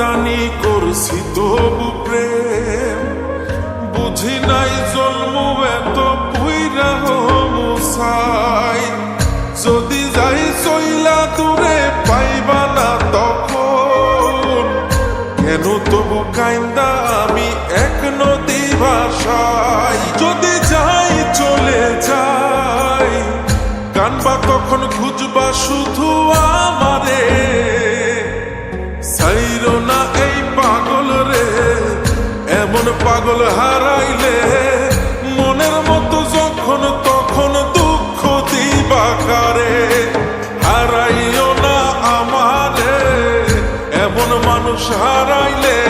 জানি করছি তবু প্রেম। বুঝি নাই জন্ম এত যদি যাই চইলা পাইবা না তখন। কেন তবু কাইন্দা আমি এক নদী ভাষায়। যদি যাই চলে যাই, কানবা তখন খুঁজবা শুধু দিবা কারে হারাইও না আমারে। এমন মানুষ হারাইলে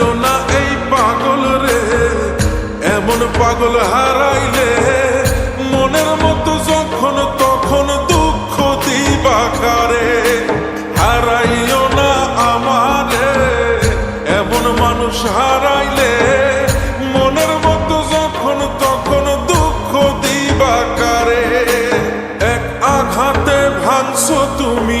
সাইরো না এই পাগল রে। এমন পাগল হারাইলে মনের মতো যখন তখন দুঃখ দিবা কারে। হারাইও না আমারে, এমন মানুষ হারাইলে মনের মতো যখন তখন দুঃখ দিবা কারে। এক আঘাতে ভাঙছো তুমি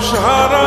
Shahara.